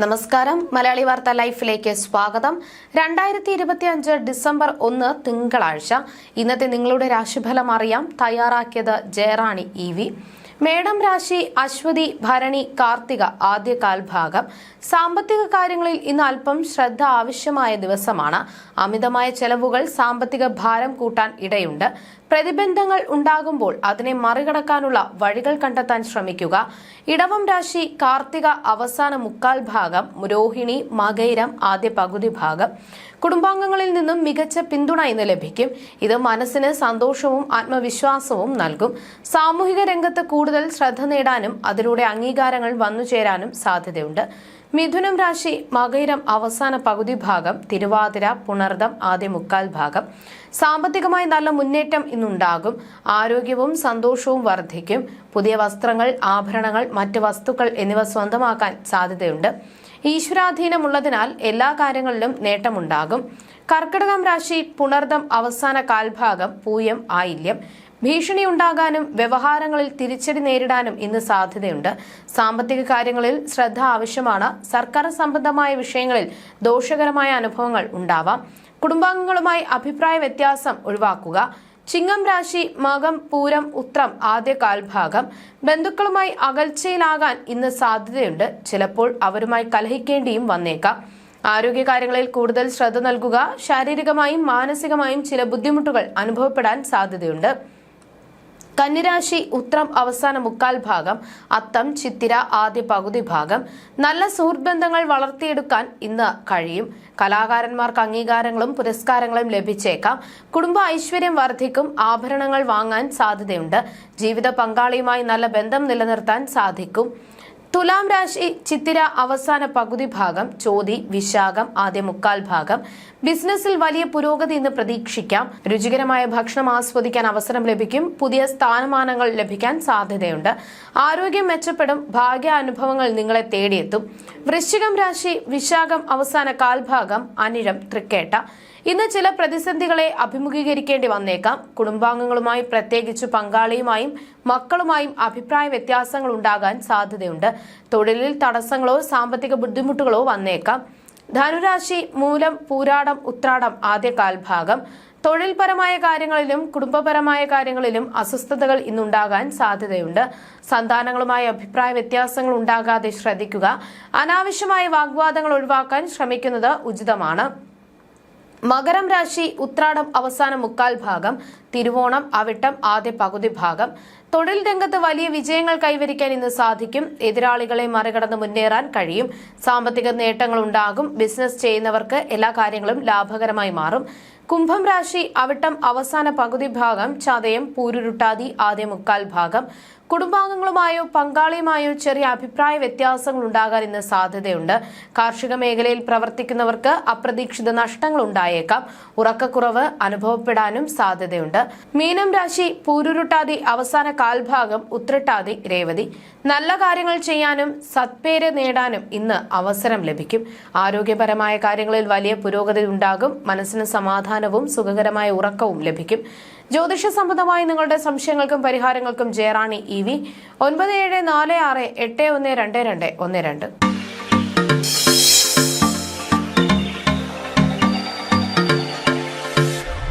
നമസ്കാരം. മലയാളി വാർത്ത ലൈഫിലേക്ക് സ്വാഗതം. രണ്ടായിരത്തി ഇരുപത്തി അഞ്ച് ഡിസംബർ ഒന്ന് തിങ്കളാഴ്ച. ഇന്നത്തെ നിങ്ങളുടെ രാശിഫലം അറിയാം. തയ്യാറാക്കിയത് ജയറാണി ഇ മേടം രാശി അശ്വതി ഭരണി കാർത്തിക ആദ്യ കാൽഭാഗം. സാമ്പത്തിക കാര്യങ്ങളിൽ ഇന്ന് അല്പം ശ്രദ്ധ ആവശ്യമായ ദിവസമാണ്. അമിതമായ ചെലവുകൾ സാമ്പത്തിക ഭാരം കൂട്ടാൻ ഇടയുണ്ട്. പ്രതിബന്ധങ്ങൾ ഉണ്ടാകുമ്പോൾ അതിനെ മറികടക്കാനുള്ള വഴികൾ കണ്ടെത്താൻ ശ്രമിക്കുക. ഇടവം രാശി കാർത്തിക അവസാന മുക്കാൽ ഭാഗം രോഹിണി മകൈരം ആദ്യ പകുതി ഭാഗം. കുടുംബാംഗങ്ങളിൽ നിന്നും മികച്ച പിന്തുണ ഇന്ന് ലഭിക്കും. ഇത് മനസ്സിന് സന്തോഷവും ആത്മവിശ്വാസവും നൽകും. സാമൂഹിക രംഗത്ത് കൂടുതൽ ശ്രദ്ധ നേടാനും അതിലൂടെ അംഗീകാരങ്ങൾ വന്നുചേരാനും സാധ്യതയുണ്ട്. മിഥുനം രാശി മകയിരം അവസാന പകുതി ഭാഗം തിരുവാതിര പുണർദം ആദ്യ മുക്കാൽ ഭാഗം. സാമ്പത്തികമായി നല്ല മുന്നേറ്റം ഇന്നുണ്ടാകും. ആരോഗ്യവും സന്തോഷവും വർദ്ധിക്കും. പുതിയ വസ്ത്രങ്ങൾ ആഭരണങ്ങൾ മറ്റ് വസ്തുക്കൾ എന്നിവ സ്വന്തമാക്കാൻ സാധ്യതയുണ്ട്. ഈശ്വരാധീനമുള്ളതിനാൽ എല്ലാ കാര്യങ്ങളിലും നേട്ടമുണ്ടാകും. കർക്കിടകം രാശി പുണർദം അവസാന കാൽഭാഗം പൂയം ആയില്യം. ഭീഷണി ഉണ്ടാകാനും വ്യവഹാരങ്ങളിൽ തിരിച്ചടി നേരിടാനും ഇന്ന് സാധ്യതയുണ്ട്. സാമ്പത്തിക കാര്യങ്ങളിൽ ശ്രദ്ധ ആവശ്യമാണ്. സർക്കാർ സംബന്ധമായ വിഷയങ്ങളിൽ ദോഷകരമായ അനുഭവങ്ങൾ ഉണ്ടാവാം. കുടുംബാംഗങ്ങളുമായി അഭിപ്രായ വ്യത്യാസം ഒഴിവാക്കുക. ചിങ്ങം രാശി മകം പൂരം ഉത്രം ആദ്യ കാൽഭാഗം. ബന്ധുക്കളുമായി അകൽച്ചയിലാകാൻ ഇന്ന് സാധ്യതയുണ്ട്. ചിലപ്പോൾ അവരുമായി കലഹിക്കേണ്ടിയും വന്നേക്കാം. ആരോഗ്യകാര്യങ്ങളിൽ കൂടുതൽ ശ്രദ്ധ നൽകുക. ശാരീരികമായും മാനസികമായും ചില ബുദ്ധിമുട്ടുകൾ അനുഭവപ്പെടാൻ സാധ്യതയുണ്ട്. കന്നിരാശി ഉത്രം അവസാന മുക്കാൽ ഭാഗം അത്തം ചിത്തിര ആദ്യ പകുതി ഭാഗം. നല്ല സുഹൃത്ത് ബന്ധങ്ങൾ വളർത്തിയെടുക്കാൻ ഇന്ന് കഴിയും. കലാകാരന്മാർക്ക് അംഗീകാരങ്ങളും പുരസ്കാരങ്ങളും ലഭിച്ചേക്കാം. കുടുംബ ഐശ്വര്യം വർദ്ധിക്കും ആഭരണങ്ങൾ വാങ്ങാൻ സാധ്യതയുണ്ട്. ജീവിത പങ്കാളിയുമായി നല്ല ബന്ധം നിലനിർത്താൻ സാധിക്കും. തുലാം രാശി ചിത്തിര അവസാന പകുതി ഭാഗം ചോതി വിശാഖം ആദ്യ മുക്കാൽ ഭാഗം. ബിസിനസ്സിൽ വലിയ പുരോഗതി ഇന്ന് പ്രതീക്ഷിക്കാം. രുചികരമായ ഭക്ഷണം ആസ്വദിക്കാൻ അവസരം ലഭിക്കും. പുതിയ സ്ഥാനമാനങ്ങൾ ലഭിക്കാൻ സാധ്യതയുണ്ട്. ആരോഗ്യം മെച്ചപ്പെടും. ഭാഗ്യ അനുഭവങ്ങൾ നിങ്ങളെ തേടിയെത്തും. വൃശ്ചികം രാശി വിശാഖം അവസാന കാൽഭാഗം അനിഴം തൃക്കേട്ട. ഇന്ന് ചില പ്രതിസന്ധികളെ അഭിമുഖീകരിക്കേണ്ടി വന്നേക്കാം. കുടുംബാംഗങ്ങളുമായി പ്രത്യേകിച്ച് പങ്കാളിയുമായും മക്കളുമായും അഭിപ്രായ വ്യത്യാസങ്ങൾ ഉണ്ടാകാൻ സാധ്യതയുണ്ട്. തൊഴിലിൽ തടസ്സങ്ങളോ സാമ്പത്തിക ബുദ്ധിമുട്ടുകളോ വന്നേക്കാം. ധനുരാശി മൂലം പൂരാടം ഉത്രാടം ആദ്യ കാൽഭാഗം. തൊഴിൽപരമായ കാര്യങ്ങളിലും കുടുംബപരമായ കാര്യങ്ങളിലും അസ്വസ്ഥതകൾ ഇന്നുണ്ടാകാൻ സാധ്യതയുണ്ട്. സന്താനങ്ങളുമായി അഭിപ്രായ വ്യത്യാസങ്ങൾ ഉണ്ടാകാതെ ശ്രദ്ധിക്കുക. അനാവശ്യമായ വാഗ്വാദങ്ങൾ ഒഴിവാക്കാൻ ശ്രമിക്കുന്നത് ഉചിതമാണ്. മകരം രാശി ഉത്രാടം അവസാന മുക്കാൽ ഭാഗം തിരുവോണം അവിട്ടം ആദ്യ പകുതി ഭാഗം. തൊഴിൽ രംഗത്ത് വലിയ വിജയങ്ങൾ കൈവരിക്കാൻ ഇന്ന് സാധിക്കും. എതിരാളികളെ മറികടന്ന് മുന്നേറാൻ കഴിയും. സാമ്പത്തിക നേട്ടങ്ങൾ ഉണ്ടാകും. ബിസിനസ് ചെയ്യുന്നവർക്ക് എല്ലാ കാര്യങ്ങളും ലാഭകരമായി മാറും. കുംഭം രാശി അവിട്ടം അവസാന പകുതി ഭാഗം ചതയം പൂരുരുട്ടാതി ആദ്യ മുക്കാൽ ഭാഗം. കുടുംബാംഗങ്ങളുമായോ പങ്കാളിയുമായോ ചെറിയ അഭിപ്രായ വ്യത്യാസങ്ങൾ ഉണ്ടാകാൻ ഇന്ന് സാധ്യതയുണ്ട്. കാർഷിക മേഖലയിൽ പ്രവർത്തിക്കുന്നവർക്ക് അപ്രതീക്ഷിത നഷ്ടങ്ങൾ ഉണ്ടായേക്കാം. ഉറക്കക്കുറവ് അനുഭവപ്പെടാനും സാധ്യതയുണ്ട്. മീനം രാശി പൂരുരുട്ടാതി അവസാന കാൽഭാഗം ഉത്രട്ടാതി രേവതി. നല്ല കാര്യങ്ങൾ ചെയ്യാനും സത്പേര് നേടാനും ഇന്ന് അവസരം ലഭിക്കും. ആരോഗ്യപരമായ കാര്യങ്ങളിൽ വലിയ പുരോഗതി ഉണ്ടാകും. മനസ്സിന് സമാധാനവും സുഖകരമായ ഉറക്കവും ലഭിക്കും. ജ്യോതിഷ സംബന്ധമായി നിങ്ങളുടെ സംശയങ്ങൾക്കും പരിഹാരങ്ങൾക്കും ജയറാണി ഇ വി. ഒൻപത് ഏഴ് നാല് ആറ് എട്ട് ഒന്ന് രണ്ട് രണ്ട് ഒന്ന് രണ്ട്.